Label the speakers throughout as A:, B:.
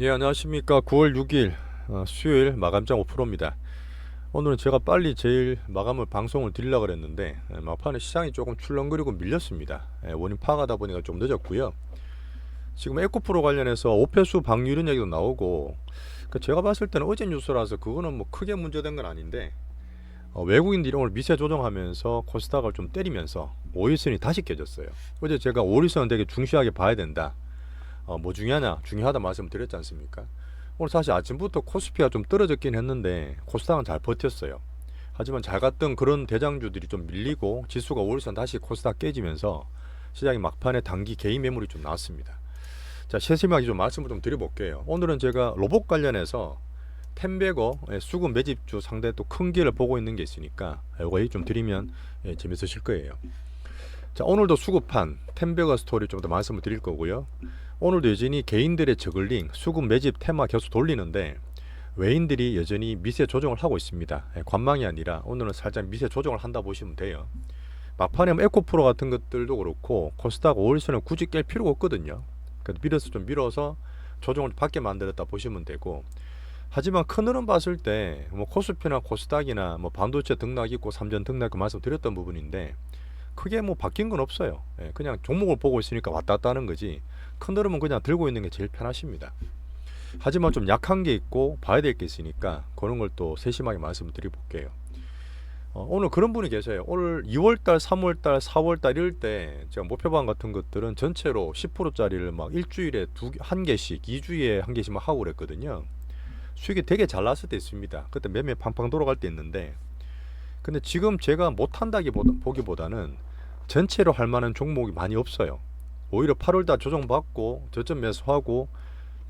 A: 예, 안녕하십니까. 9월 6일 어, 수요일 마감장 5%입니다. 오늘은 제가 빨리 제일 마감을 방송을 드리려고 그랬는데 예, 막판에 시장이 조금 출렁거리고 밀렸습니다. 예, 원인 파악하다 보니까 좀 늦었고요. 지금 에코프로 관련해서 오페수 방류 이런 얘기도 나오고 그 제가 봤을 때는 어제 뉴스라서 그거는 뭐 크게 문제된 건 아닌데 어, 외국인들이 오늘 미세 조정하면서 코스닥을 좀 때리면서 오일선이 다시 깨졌어요. 어제 제가 오일선은 되게 중시하게 봐야 된다. 어, 뭐 중요하냐 중요하다 말씀 드렸지 않습니까? 오늘 사실 아침부터 코스피가 좀 떨어졌긴 했는데 코스닥은 잘 버텼어요. 하지만 잘 갔던 그런 대장주들이 좀 밀리고 지수가 오일선 다시 코스닥 깨지면서 시장이 막판에 단기 개인 매물이 좀 나왔습니다. 자 세심하게 좀 말씀을 좀 드려볼게요. 오늘은 제가 로봇 관련해서 템베거 예, 수급 매집주 상대 또 큰 기회를 보고 있는 게 있으니까 이거 좀 드리면 예, 재밌으실 거예요. 자 오늘도 수급판 템베거 스토리 좀 더 말씀을 드릴 거고요 오늘도 여전히 개인들의 저글링 수급 매집 테마 계속 돌리는데 외인들이 여전히 미세 조정을 하고 있습니다. 예, 관망이 아니라 오늘은 살짝 미세 조정을 한다 보시면 돼요. 막판에 뭐 에코프로 같은 것들도 그렇고 코스닥 오일선을 굳이 깰 필요가 없거든요. 그래서 밀어서 좀 밀어서 조정을 받게 만들었다 보시면 되고 하지만 큰 흐름 봤을 때 뭐 코스피나 코스닥이나 뭐 반도체 등락 있고 삼전 등락 있고 말씀드렸던 부분인데 크게 뭐 바뀐 건 없어요. 예, 그냥 종목을 보고 있으니까 왔다 갔다 하는 거지 큰 흐름은 그냥 들고 있는 게 제일 편하십니다. 하지만 좀 약한 게 있고 봐야 될 게 있으니까 그런 걸 또 세심하게 말씀을 드려 볼게요. 어, 오늘 그런 분이 계세요. 오늘 2월달, 3월달, 4월달 이럴 때 제가 목표방 같은 것들은 전체로 10%짜리를 막 일주일에 두, 개- 한 개씩, 2주에 한 개씩만 하고 그랬거든요. 수익이 되게 잘 났을 때 있습니다. 그때 매매 팡팡 돌아갈 때 있는데 근데 지금 제가 못한다기 보기보다는 전체로 할 만한 종목이 많이 없어요. 오히려 8월 달 조정받고 저점 매수하고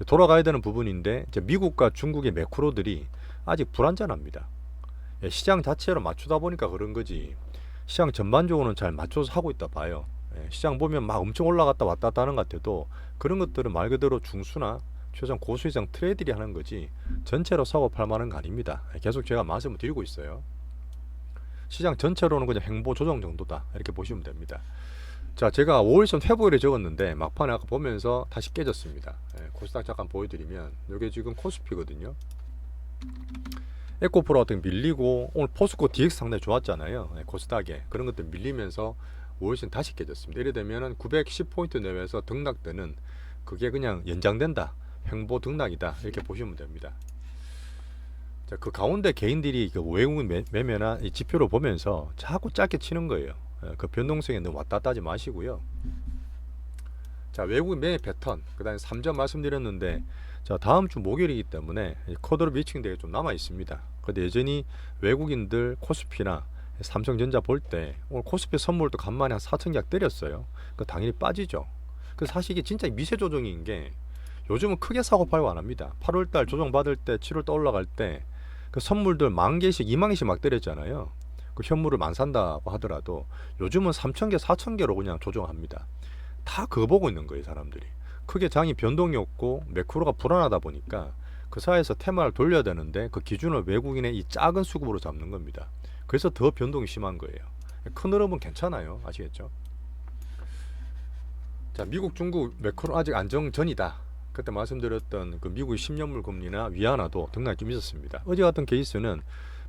A: 돌아가야 되는 부분인데 미국과 중국의 매크로들이 아직 불안전합니다. 예, 시장 자체로 맞추다 보니까 그런 거지. 시장 전반적으로는 잘 맞춰서 하고 있다 봐요. 예, 시장 보면 막 엄청 올라갔다 왔다 하는 것 같아도 그런 것들은 말 그대로 중수나 최소한 고수 이상 트레이들이 하는 거지 전체로 사고 팔 만한 거 아닙니다. 예, 계속 제가 말씀을 드리고 있어요. 시장 전체로는 그냥 행보 조정 정도다 이렇게 보시면 됩니다. 자, 제가 5일선 회보일에 적었는데 막판에 아까 보면서 다시 깨졌습니다. 예, 코스닥 잠깐 보여드리면 이게 지금 코스피거든요. 에코프로 같은 게 밀리고 오늘 포스코 DX 상당히 좋았잖아요. 예, 코스닥에 그런 것들 밀리면서 5일선 다시 깨졌습니다. 이래 되면은 910포인트 내외에서 등락되는 그게 그냥 연장된다. 횡보 등락이다. 이렇게 보시면 됩니다. 자, 그 가운데 개인들이 그 외국인 매- 매매나 이 지표를 보면서 자꾸 짧게 치는 거예요. 예, 그 변동성에 너무 왔다 갔다 하지 마시고요. 자, 외국인 매매 패턴, 그 다음에 3점 말씀드렸는데, 자, 다음 주 목요일이기 때문에 이 코드로 미칭 대회 좀 남아 있습니다. 근데 여전히 외국인들 코스피나 삼성전자 볼 때 오늘 코스피 선물도 간만에 한 4천 계약 때렸어요. 그 당연히 빠지죠. 그 사실 이게 진짜 미세 조정인 게 요즘은 크게 사고 팔고 안 합니다. 8월 달 조정 받을 때, 7월 달 올라갈 때 그 선물들 만 개씩, 2만 개씩 막 때렸잖아요. 그 현물을 만 산다고 하더라도 요즘은 3천 개, 4천 개로 그냥 조정합니다. 다 그거 보고 있는 거예요, 사람들이. 크게 장이 변동이 없고 매크로가 불안하다 보니까 그 사이에서 테마를 돌려야 되는데 그 기준을 외국인의 이 작은 수급으로 잡는 겁니다. 그래서 더 변동이 심한 거예요. 큰 흐름은 괜찮아요. 아시겠죠? 자, 미국, 중국 매크로 아직 안정 전이다. 그때 말씀드렸던 그 미국의 10년물 금리나 위안화도 등락이 좀 있었습니다. 어제 같은 케이스는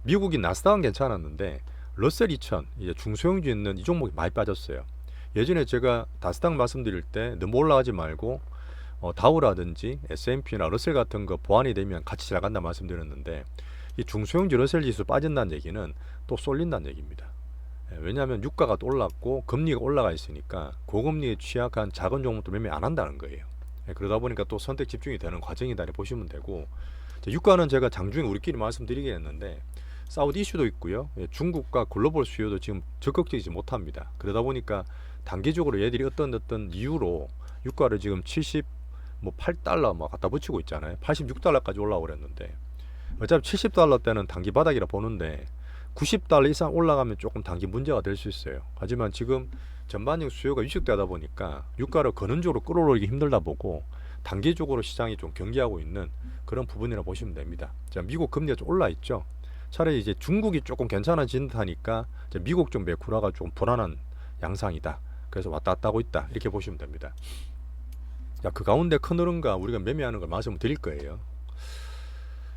A: 미국이 나스닥은 괜찮았는데 러셀 2000 이제 중소형주 있는 이 종목이 많이 빠졌어요. 예전에 제가 나스닥 말씀드릴 때 너무 올라가지 말고 어, 다우라든지 S&P나 러셀 같은 거 보완이 되면 같이 잘 간다 말씀드렸는데 이 중소형주 러셀 지수 빠진다는 얘기는 또 쏠린다는 얘기입니다. 예, 왜냐하면 유가가 또 올랐고 금리가 올라가 있으니까 고금리에 취약한 작은 종목도 매매 안 한다는 거예요. 예, 그러다 보니까 또 선택 집중이 되는 과정이다 이렇게 보시면 되고 자, 유가는 제가 장중에 우리끼리 말씀드리긴 했는데 사우디 이슈도 있고요. 예, 중국과 글로벌 수요도 지금 적극적이지 못합니다. 그러다 보니까 단기적으로 얘들이 어떤 어떤 이유로 유가를 지금 70 뭐 8달러 막 갖다 붙이고 있잖아요. 86달러까지 올라오고 그랬는데 어차피 70달러 때는 단기 바닥이라 보는데 90달러 이상 올라가면 조금 단기 문제가 될 수 있어요. 하지만 지금 전반적 수요가 위축되다 보니까 유가를 근원적으로 끌어올리기 힘들다 보고 단기적으로 시장이 좀 경계하고 있는 그런 부분이라 보시면 됩니다. 자, 미국 금리가 좀 올라 있죠. 차라리 이제 중국이 조금 괜찮아진 듯하니까 미국 쪽 매크로가 조금 불안한 양상이다. 그래서 왔다 갔다 하고 있다. 이렇게 보시면 됩니다. 자, 그 가운데 큰 흐름과 우리가 매매하는 걸 말씀을 드릴 거예요.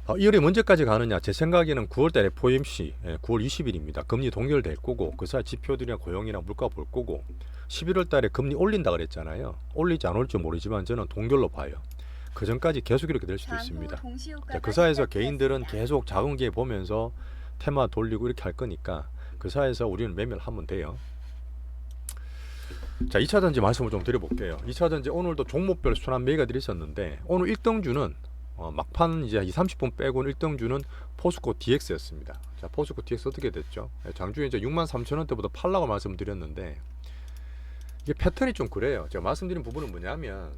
A: 어, 2월에 언제까지 가느냐? 제 생각에는 9월달에 FOMC, 예, 9월 20일입니다. 금리 동결될 거고 그 사이 지표들이나 고용이나 물가 볼 거고 11월달에 금리 올린다 그랬잖아요. 올리지 안 올지 모르지만 저는 동결로 봐요. 그 전까지 계속 이렇게 될 수도 있습니다. 자, 그 사이에서 개인들은 계속 작은 기회 보면서 테마 돌리고 이렇게 할 거니까 그 사이에서 우리는 매매를 하면 돼요. 자, 2차 전지 말씀을 좀 드려볼게요. 2차 전지 오늘도 종목별 순환 매매가들이 있었는데 오늘 1등주는 어, 막판 이제 2, 30분 빼고는 1등주는 포스코 DX였습니다. 자, 포스코 DX 어떻게 됐죠? 예, 장중에 이제 6만 3천 원대보다 팔라고 말씀드렸는데 이게 패턴이 좀 그래요. 제가 말씀드린 부분은 뭐냐면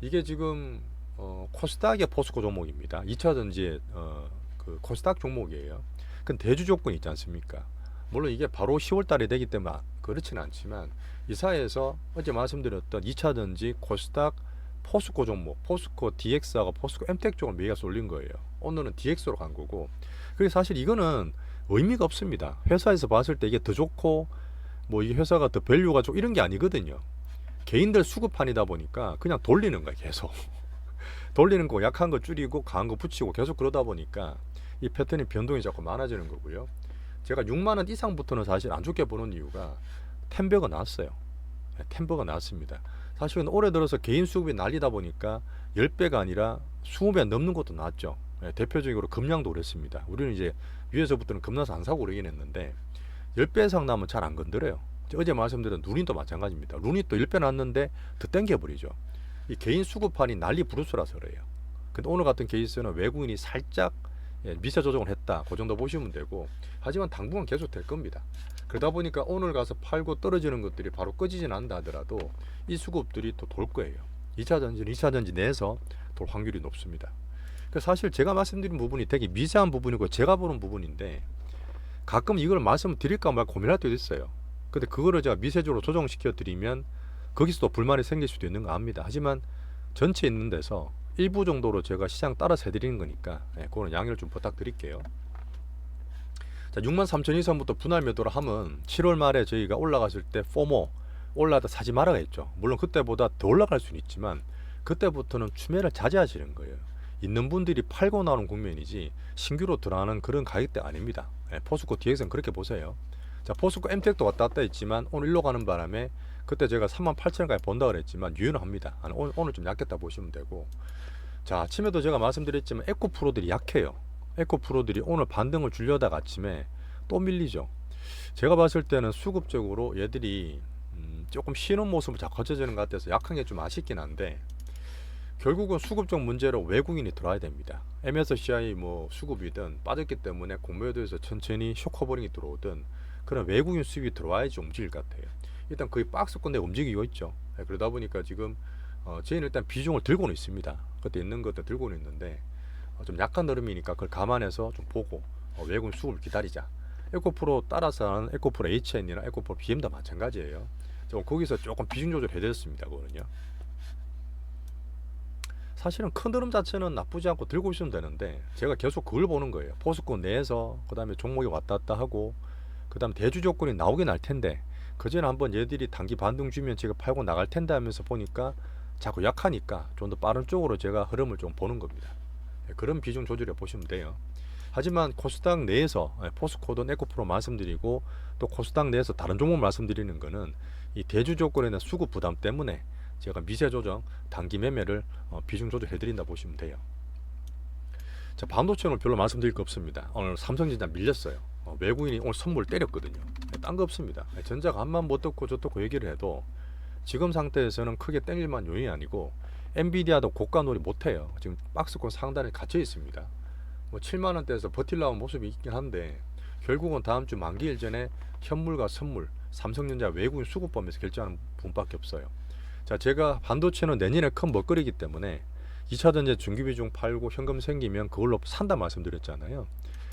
A: 이게 지금 어, 코스닥의 포스코 종목입니다. 2차 전지의 어, 그 코스닥 종목이에요. 그 대주 조건이 있지 않습니까? 물론 이게 바로 10월 달에 되기 때문에 그렇지는 않지만 이 사이에서 어제 말씀드렸던 2차 전지 코스닥 포스코 종목, 포스코 DX하고 포스코 엠텍 쪽을 매기가 쏠린 거예요. 오늘은 DX로 간 거고. 그래서 사실 이거는 의미가 없습니다. 회사에서 봤을 때 이게 더 좋고 뭐이 회사가 더 밸류가 좀 이런 게 아니거든요. 개인들 수급판이다 보니까 그냥 돌리는 거야 계속. 돌리는 거 약한 거 줄이고 강한 거 붙이고 계속 그러다 보니까 이 패턴이 변동이 자꾸 많아지는 거고요. 제가 6만 원 이상부터는 사실 안 좋게 보는 이유가 템버가 나왔어요. 네, 템버가 나왔습니다. 사실은 올해 들어서 개인 수급이 날리다 보니까 10배가 아니라 20배 넘는 것도 나왔죠. 예, 대표적으로 금량도 그랬습니다. 우리는 이제 위에서부터는 겁나서 안 사고 그러긴 했는데 10배 이상 나면 잘 안 건드려요. 어제 말씀드린 루닛도 마찬가지입니다. 루닛도 1배 났는데 더 땡겨버리죠. 이 개인 수급판이 난리 부르스라서 그래요. 근데 오늘 같은 케이스는 외국인이 살짝 예, 미세 조정을 했다. 그 정도 보시면 되고 하지만 당분간 계속 될 겁니다. 그러다 보니까 오늘 가서 팔고 떨어지는 것들이 바로 꺼지진 않다 하더라도 이 수급들이 또 돌 거예요. 2차 전지, 2차 전지 내에서 돌 확률이 높습니다. 그 사실 제가 말씀드린 부분이 되게 미세한 부분이고 제가 보는 부분인데 가끔 이걸 말씀드릴까 말까 고민할 때도 있어요. 근데 그거를 제가 미세적으로 조정시켜 드리면 거기서도 불만이 생길 수도 있는 거 압니다. 하지만 전체 있는 데서 일부 정도로 제가 시장 따라서 해드리는 거니까 예, 그거는 양해를 좀 부탁드릴게요. 자, 6만 3천 이상부터 분할 매도를 하면 7월 말에 저희가 올라갔을 때 포모 올라다 사지 말아가 했죠. 물론 그때보다 더 올라갈 수는 있지만 그때부터는 추매를 자제하시는 거예요. 있는 분들이 팔고 나오는 국면이지 신규로 들어가는 그런 가격대 아닙니다. 예, 포스코 DX는 그렇게 보세요. 자, 포스코 엠텍도 왔다 갔다 했지만 오늘 일로 가는 바람에 그때 제가 3만 8천 원까지 본다 그랬지만 유연합니다. 한 오늘, 오늘 좀 약했다 보시면 되고 자 아침에도 제가 말씀드렸지만 에코 프로들이 약해요. 에코 프로들이 오늘 반등을 주려다가 아침에 또 밀리죠. 제가 봤을 때는 수급적으로 얘들이 음, 조금 쉬는 모습을 자꾸 거쳐지는 것 같아서 약한 게 좀 아쉽긴 한데 결국은 수급적 문제로 외국인이 들어와야 됩니다. MSCI 뭐 수급이든 빠졌기 때문에 공매도에서 천천히 쇼커버링이 들어오든 그런 외국인 수입이 들어와야지 움직일 것 같아요. 일단 거의 박스권 내 움직이고 있죠. 네, 그러다 보니까 지금 어, 저희는 일단 비중을 들고는 있습니다. 그때 있는 것도 들고는 있는데 어, 좀 약한 흐름이니까 그걸 감안해서 좀 보고 어, 외국인 수급을 기다리자. 에코프로 따라서 하는 에코프로 HN이나 에코프로 BM도 마찬가지예요. 좀 거기서 조금 비중 조절해야 됐습니다. 그거는요. 사실은 큰 흐름 자체는 나쁘지 않고 들고 있으면 되는데 제가 계속 그걸 보는 거예요. 포스코 내에서 그 다음에 종목이 왔다 갔다 하고 그 다음 대주 조건이 나오긴 할 텐데 그전에 한번 얘들이 단기 반등 주면 제가 팔고 나갈 텐데 하면서 보니까 자꾸 약하니까 좀 더 빠른 쪽으로 제가 흐름을 좀 보는 겁니다. 예, 그런 비중 조절해 보시면 돼요. 하지만 코스닥 내에서 예, 포스코든 에코프로 말씀드리고 또 코스닥 내에서 다른 종목 말씀드리는 거는 이 대주 조건에 대한 수급 부담 때문에 제가 미세 조정, 단기 매매를 어, 비중 조절해 드린다 보시면 돼요. 자, 반도체는 별로 말씀드릴 거 없습니다. 오늘 삼성전자 밀렸어요. 어, 외국인이 오늘 선물 때렸거든요. 네, 딴거 없습니다. 네, 전자가 한만 못 듣고 저듣고 얘기를 해도 지금 상태에서는 크게 땡길만 요인이 아니고 엔비디아도 고가 놀이 못해요. 지금 박스권 상단에 갇혀 있습니다. 뭐 7만 원대에서 버틸라는 모습이 있긴 한데 결국은 다음 주 만기 일 전에 현물과 선물, 삼성전자 외국인 수급범에서 결정하는 분밖에 없어요. 자, 제가 반도체는 내년에 큰 먹거리기 때문에 2차 전지 중기 비중 팔고 현금 생기면 그걸로 산다 말씀드렸잖아요.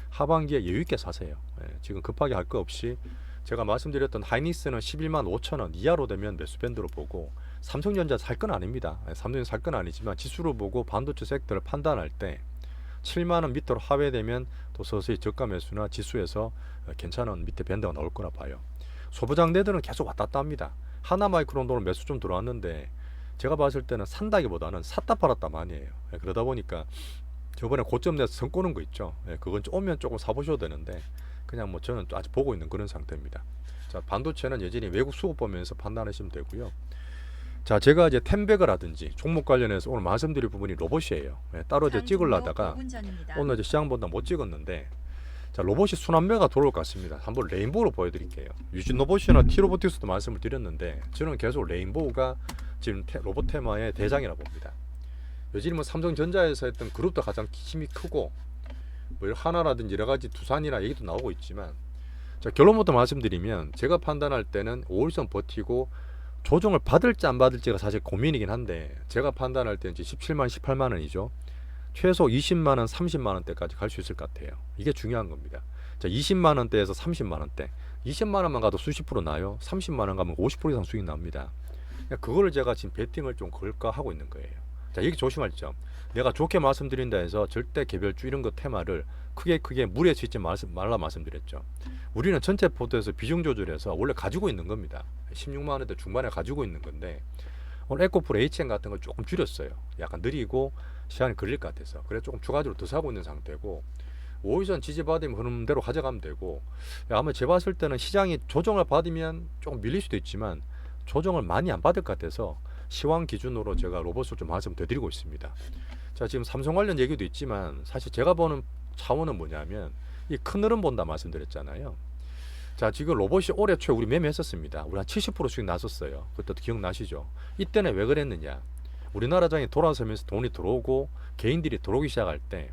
A: 하반기에 여유 있게 사세요. 예, 지금 급하게 할 거 없이 제가 말씀드렸던 하이닉스는 11만 5천 원 이하로 되면 매수 밴드로 보고 삼성전자 살 건 아닙니다. 예, 삼성전자 살 건 아니지만 지수로 보고 반도체 섹터를 판단할 때 7만 원 밑으로 하회되면 또 서서히 저가 매수나 지수에서 어, 괜찮은 밑에 밴드가 나올 거라 봐요. 소부장대들은 계속 왔다 갔다 합니다. 하나 마이크론도는 매수 좀 들어왔는데 제가 봤을 때는 산다기보다는 샀다 팔았다 많이 해요. 예, 그러다 보니까 저번에 고점 내서 선 꼬는 거 있죠. 예, 그건 좀 오면 조금 사보셔도 되는데 그냥 뭐 저는 또 아직 보고 있는 그런 상태입니다. 자 반도체는 여전히 외국 수급 보면서 판단하시면 되고요. 자 제가 이제 템베거라든지 종목 관련해서 오늘 말씀드릴 부분이 로봇이에요. 예, 따로 이제 찍으려다가 오늘 이제 시장보다 못 찍었는데 자 로봇이 순환매가 들어올 것 같습니다. 한번 레인보우로 보여드릴게요. 유진 로봇이나 T 로보틱스도 말씀을 드렸는데 저는 계속 레인보우가 지금 테- 로봇 테마의 대장이라 봅니다. 요즘 뭐 삼성전자에서 했던 그룹도 가장 힘이 크고 뭐 하나라든지 여러 가지 두산이나 얘기도 나오고 있지만 자 결론부터 말씀드리면 제가 판단할 때는 5일선 버티고 조정을 받을지 안 받을지가 사실 고민이긴 한데 제가 판단할 때는 이제 17만 18만 원이죠. 최소 20만 원, 30만 원대까지 갈 수 있을 것 같아요. 이게 중요한 겁니다. 자, 20만 원대에서 30만 원대. 20만 원만 가도 수십 프로 나요. 30만 원 가면 50% 이상 수익 납니다. 그러니까 그거를 제가 지금 베팅을 좀 걸까 하고 있는 거예요. 자, 이게 조심할 점. 내가 좋게 말씀드린다 해서 절대 개별주 이런 거 테마를 크게 크게 무리해 짓지 말씀- 말라 말씀드렸죠. 우리는 전체 포트에서 비중 조절해서 원래 가지고 있는 겁니다. 16만 원대 중반에 가지고 있는 건데 오늘 에코프로 HN 같은 걸 조금 줄였어요. 약간 느리고 시간이 걸릴 것 같아서 그래서 조금 추가적으로 더 사고 있는 상태고 5일선 지지받으면 흐름 대로 가져가면 되고 아마 제가 봤을 때는 시장이 조정을 받으면 조금 밀릴 수도 있지만 조정을 많이 안 받을 것 같아서 시황 기준으로 제가 로봇을 좀 말씀 드리고 있습니다. 자 지금 삼성 관련 얘기도 있지만 사실 제가 보는 차원은 뭐냐면 이 큰 흐름 본다 말씀드렸잖아요. 자 지금 로봇이 올해 초에 우리 매매했었습니다. 우리 한 70% 수익 났었어요. 그때도 기억나시죠? 이때는 왜 그랬느냐? 우리나라 장이 돌아서면서 돈이 들어오고 개인들이 들어오기 시작할 때이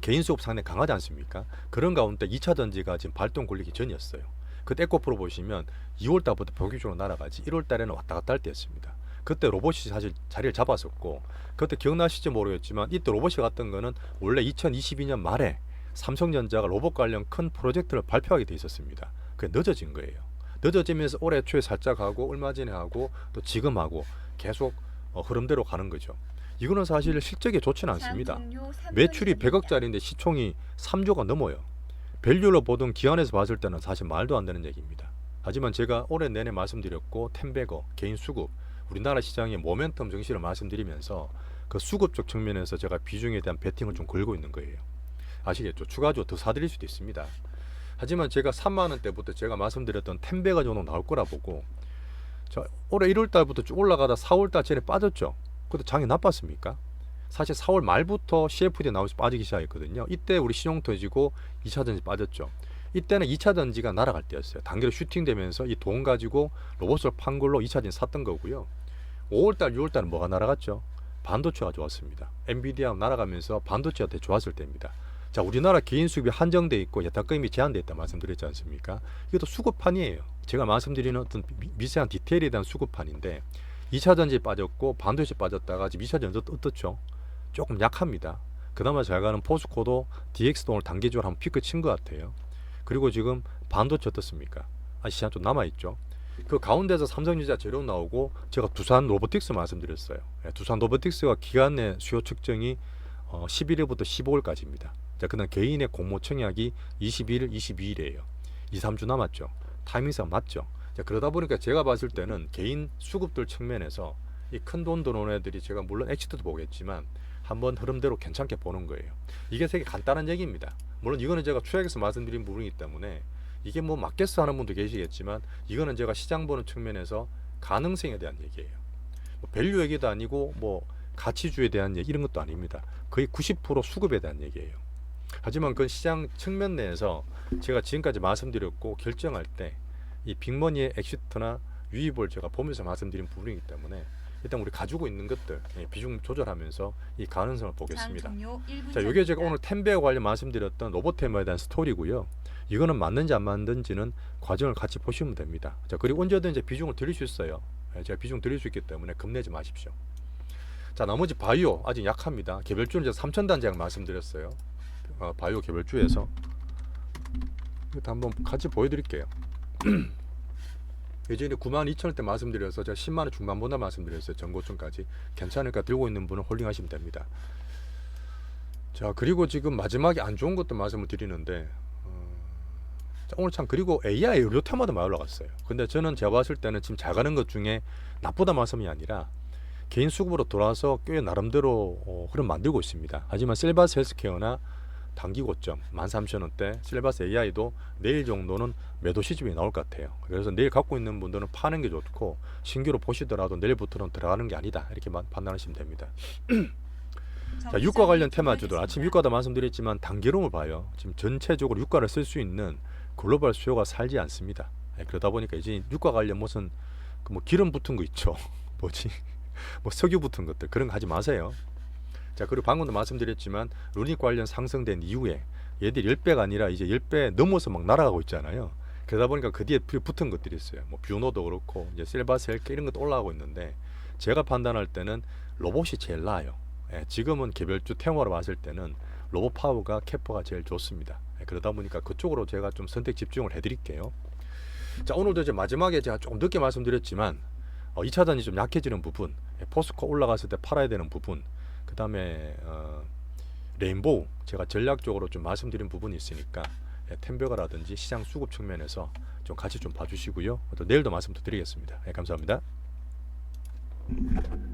A: 개인 수급 상당히 강하지 않습니까? 그런 가운데 2차 전지가 지금 발동 걸리기 전이었어요. 그때 에코프로 보시면 2월 달부터 본격적으로 날아가지 1월 달에는 왔다 갔다 할 때였습니다. 그때 로봇이 사실 자리를 잡았었고 그때 기억나실지 모르겠지만 이때 로봇이 갔던 거는 원래 2022년 말에 삼성전자가 로봇 관련 큰 프로젝트를 발표하게 돼 있었습니다. 그게 늦어진 거예요. 늦어지면서 올해 초에 살짝 하고 얼마 전에 하고 또 지금 하고 계속 어, 흐름대로 가는 거죠. 이거는 사실 실적에 좋지는 않습니다. 매출이 100억짜리인데 시총이 3조가 넘어요. 밸류로 보던 기관에서 봤을 때는 사실 말도 안 되는 얘기입니다. 하지만 제가 올해 내내 말씀드렸고 텐베거 개인 수급 우리나라 시장의 모멘텀 정신을 말씀드리면서 그 수급적 측면에서 제가 비중에 대한 베팅을 좀 걸고 있는 거예요. 아시겠죠? 추가적으로 더 사드릴 수도 있습니다. 하지만 제가 3만 원대부터 제가 말씀드렸던 텐베가 정도 나올 거라 보고 자, 올해 1월 달부터 쭉 올라가다 4월 달 전에 빠졌죠. 그때 장이 나빴습니까? 사실 4월 말부터 CFD 나오면서 빠지기 시작했거든요. 이때 우리 신용 터지고 2차 전지 빠졌죠. 이때는 2차 전지가 날아갈 때였어요. 단계로 슈팅되면서 이 돈 가지고 로봇을 판 걸로 2차 전지 샀던 거고요. 5월달, 6월달은 뭐가 날아갔죠? 반도체가 좋았습니다. 엔비디아 날아가면서 반도체가 되게 좋았을 때입니다. 자, 우리나라 개인 수급이 한정돼 있고 예탁금이 제한돼 있다 말씀드렸지 않습니까? 이것도 수급판이에요. 제가 말씀드리는 어떤 미- 미세한 디테일에 대한 수급판인데 2차 전지 빠졌고 반도체 빠졌다가 지금 2차 전지 어떻죠? 조금 약합니다. 그나마 잘 가는 포스코도 DX도 오늘 단기적으로 한번 피크 친 것 같아요. 그리고 지금 반도체 어떻습니까? 아 시간 좀 남아 있죠. 그 가운데서 삼성전자 재료 나오고 제가 두산 로보틱스 말씀드렸어요. 예, 두산 로보틱스가 기간 내 수요 측정이 어, 11일부터 15일까지입니다. 자, 그날 개인의 공모 청약이 21일, 22일이에요. 2, 3주 남았죠. 타이밍상 맞죠. 자, 그러다 보니까 제가 봤을 때는 개인 수급들 측면에서 이 큰돈 들어오는 애들이 제가 물론 엑시트도 보겠지만 한번 흐름대로 괜찮게 보는 거예요. 이게 되게 간단한 얘기입니다. 물론 이거는 제가 추약에서 말씀드린 부분이기 때문에 이게 뭐 맞겠어 하는 분도 계시겠지만 이거는 제가 시장 보는 측면에서 가능성에 대한 얘기예요. 뭐 밸류 얘기도 아니고 뭐 가치주에 대한 얘기 이런 것도 아닙니다. 거의 90% 수급에 대한 얘기예요. 하지만 그 시장 측면 내에서 제가 지금까지 말씀드렸고 결정할 때 이 빅머니의 엑시트나 유입을 제가 보면서 말씀드린 부분이기 때문에 일단 우리 가지고 있는 것들 예, 비중 조절하면서 이 가능성을 보겠습니다. 자, 이게 제가 오늘 템베어 관련 말씀드렸던 로봇 테마에 대한 스토리고요. 이거는 맞는지 안 맞는지는 과정을 같이 보시면 됩니다. 자, 그리고 언제든지 비중을 드릴 수 있어요. 예, 제가 비중 드릴 수 있기 때문에 겁내지 마십시오. 자, 나머지 바이오 아직 약합니다. 개별주는 제가 3천 단장 말씀드렸어요. 어, 바이오 개별주에서 이것도 한번 같이 보여드릴게요. 예전에 9만 2천 원대 말씀드려서 제가 10만 원 중반보다 말씀드렸어요. 전고점까지 괜찮으니까 들고 있는 분은 홀딩하시면 됩니다. 자 그리고 지금 마지막에 안 좋은 것도 말씀을 드리는데 어, 자, 오늘 참 그리고 AI 의료템마다 많이 올라갔어요. 근데 저는 제가 봤을 때는 지금 잘 가는 것 중에 나쁘다 말씀이 아니라 개인 수급으로 돌아와서 꽤 나름대로 어, 흐름 만들고 있습니다. 하지만 셀바스 헬스케어나 단기 고점 13,000원대 셀바스 AI도 내일 정도는 매도 시점이 나올 것 같아요. 그래서 내일 갖고 있는 분들은 파는 게 좋고 신규로 보시더라도 내일부터는 들어가는 게 아니다 이렇게 만- 판단하시면 됩니다. 자, 유가 관련 테마주들 아침 유가도 말씀드렸지만 단기론을 봐요. 지금 전체적으로 유가를 쓸 수 있는 글로벌 수요가 살지 않습니다. 예, 그러다 보니까 이제 유가 관련 무슨 그 뭐 기름 붙은 거 있죠. 뭐지? 뭐 석유 붙은 것들 그런 거 하지 마세요. 자 그리고 방금도 말씀드렸지만 루닉 관련 상승된 이후에 얘들이 10배가 아니라 이제 10배 넘어서 막 날아가고 있잖아요. 그러다 보니까 그 뒤에 비- 붙은 것들이 있어요. 뭐 뷰노도 그렇고 이제 실바스 헬케 이런 것도 올라가고 있는데 제가 판단할 때는 로봇이 제일 나아요. 예, 지금은 개별주 테마로 봤을 때는 로봇 파워가 캐퍼가 제일 좋습니다. 예, 그러다 보니까 그쪽으로 제가 좀 선택 집중을 해드릴게요. 자 오늘도 이제 마지막에 제가 조금 늦게 말씀드렸지만 어, 2차전이 좀 약해지는 부분, 예, 포스코 올라갔을 때 팔아야 되는 부분, 그 다음에 어, 레인보우 제가 전략적으로 좀 말씀드린 부분이 있으니까 예, 템버가라든지 시장 수급 측면에서 좀 같이 좀 봐주시고요. 또 내일도 말씀 또 드리겠습니다. 예, 감사합니다.